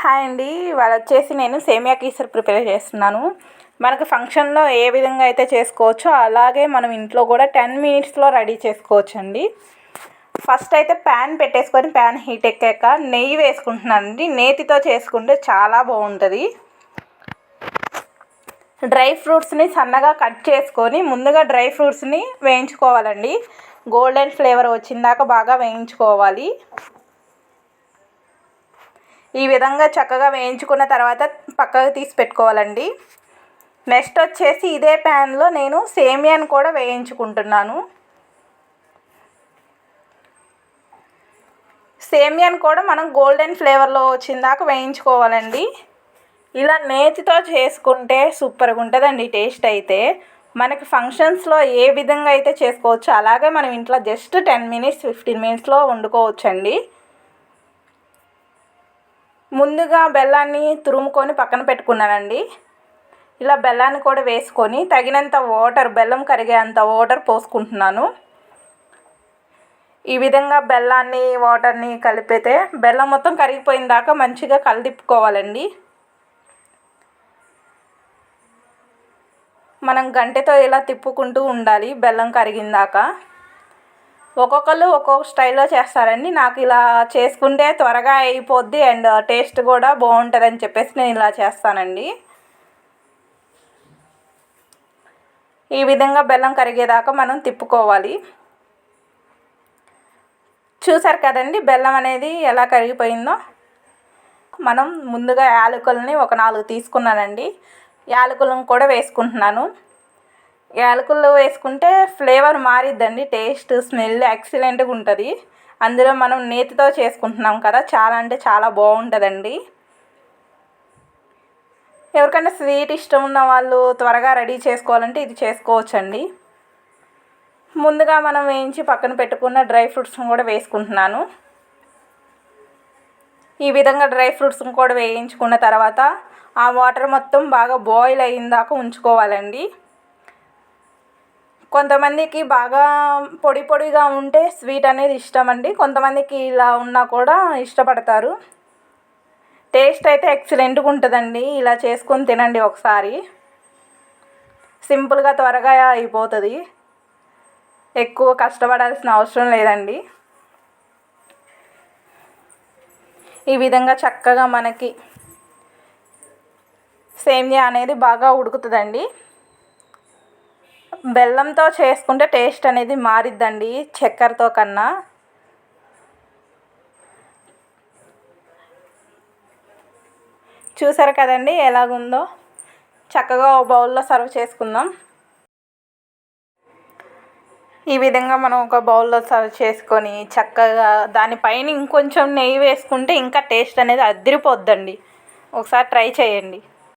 Hi అండి. ఇవాళ వచ్చేసి నేను సేమియా కీసర్ ప్రిపేర్ చేస్తున్నాను. మనకు ఫంక్షన్లో ఏ విధంగా అయితే చేసుకోవచ్చో అలాగే మనం ఇంట్లో కూడా టెన్ మినిట్స్లో రెడీ చేసుకోవచ్చు అండి ఫస్ట్ అయితే ప్యాన్ పెట్టేసుకొని ప్యాన్ హీట్ ఎక్కాక నెయ్యి వేసుకుంటున్నానండి నేతితో చేసుకుంటే చాలా బాగుంటుంది. డ్రై ఫ్రూట్స్ని సన్నగా కట్ చేసుకొని ముందుగా డ్రై ఫ్రూట్స్ని వేయించుకోవాలండి. గోల్డెన్ ఫ్లేవర్ వచ్చిందాక బాగా వేయించుకోవాలి. ఈ విధంగా చక్కగా వేయించుకున్న తర్వాత పక్కకు తీసి పెట్టుకోవాలండి. నెక్స్ట్ వచ్చేసి ఇదే ప్యాన్లో నేను సేమియాను కూడా వేయించుకుంటున్నాను. సేమియాను కూడా మనం గోల్డెన్ ఫ్లేవర్లో వచ్చిందాక వేయించుకోవాలండి. ఇలా నేతితో చేసుకుంటే సూపర్గా ఉంటుందండి టేస్ట్ అయితే. మనకి ఫంక్షన్స్లో ఏ విధంగా అయితే చేసుకోవచ్చు అలాగే మనం ఇంట్లో జస్ట్ టెన్ మినిట్స్ ఫిఫ్టీన్ మినిట్స్లో వండుకోవచ్చండి. ముందుగా బెల్లాన్ని తురుముకొని పక్కన పెట్టుకున్నానండి. ఇలా బెల్లాన్ని కూడా వేసుకొని తగినంత వాటర్ బెల్లం కరిగేంత వాటర్ పోసుకుంటున్నాను. ఈ విధంగా బెల్లాన్ని వాటర్ని కలిపితే బెల్లం మొత్తం కరిగిపోయిన దాకా మంచిగా కలదిప్పుకోవాలండి మనం గంటెతో ఇలా తిప్పుకుంటూ ఉండాలి బెల్లం కరిగిందాక ఒక్కొక్కరు ఒక్కొక్క స్టైల్లో చేస్తారండి. నాకు ఇలా చేసుకుంటే త్వరగా అయిపోద్ది అండ్ టేస్ట్ కూడా బాగుంటుంది అని చెప్పేసి నేను ఇలా చేస్తానండి. ఈ విధంగా బెల్లం కరిగేదాకా మనం తిప్పుకోవాలి. చూసారు కదండి బెల్లం అనేది ఎలా కరిగిపోయిందో? మనం ముందుగా యాలకులని ఒక నాలుగు తీసుకున్నానండి. యాలకులను కూడా వేసుకుంటున్నాను. యాలకులు వేసుకుంటే ఫ్లేవర్ మారిద్దండి టేస్ట్ స్మెల్ ఎక్సలెంట్గా ఉంటుంది. అందులో మనం నేతితో చేసుకుంటున్నాం కదా చాలా అంటే చాలా బాగుంటుందండి. ఎవరికైనా స్వీట్ ఇష్టం ఉన్న వాళ్ళు త్వరగా రెడీ చేసుకోవాలంటే ఇది చేసుకోవచ్చండి. ముందుగా మనం వేయించి పక్కన పెట్టుకున్న డ్రై ఫ్రూట్స్ని కూడా వేసుకుంటున్నాను. ఈ విధంగా డ్రై ఫ్రూట్స్ని కూడా వేయించుకున్న తర్వాత ఆ వాటర్ మొత్తం బాగా బాయిల్ అయ్యిందాక ఉంచుకోవాలండి. కొంతమందికి బాగా పొడి పొడిగా ఉంటే స్వీట్ అనేది ఇష్టం అండి కొంతమందికి ఇలా ఉన్నా కూడా ఇష్టపడతారు. టేస్ట్ అయితే ఎక్సలెంట్గా ఉంటుందండి. ఇలా చేసుకొని తినండి ఒకసారి. సింపుల్గా త్వరగా అయిపోతుంది. ఎక్కువ కష్టపడాల్సిన అవసరం లేదండి. ఈ విధంగా చక్కగా మనకి సేమియా అనేది బాగా ఉడుకుతుందండి. బెల్లంతో చేసుకుంటే టేస్ట్ అనేది మారిద్దండి చక్కెరతో కన్నా. చూసారు కదండి ఎలాగుందో? చక్కగా ఓ బౌల్లో సర్వ్ చేసుకుందాం. ఈ విధంగా మనం ఒక బౌల్లో సర్వ్ చేసుకొని చక్కగా దానిపైన ఇంకొంచెం నెయ్యి వేసుకుంటే ఇంకా టేస్ట్ అనేది అదిరిపోద్దండి. ఒకసారి ట్రై చేయండి.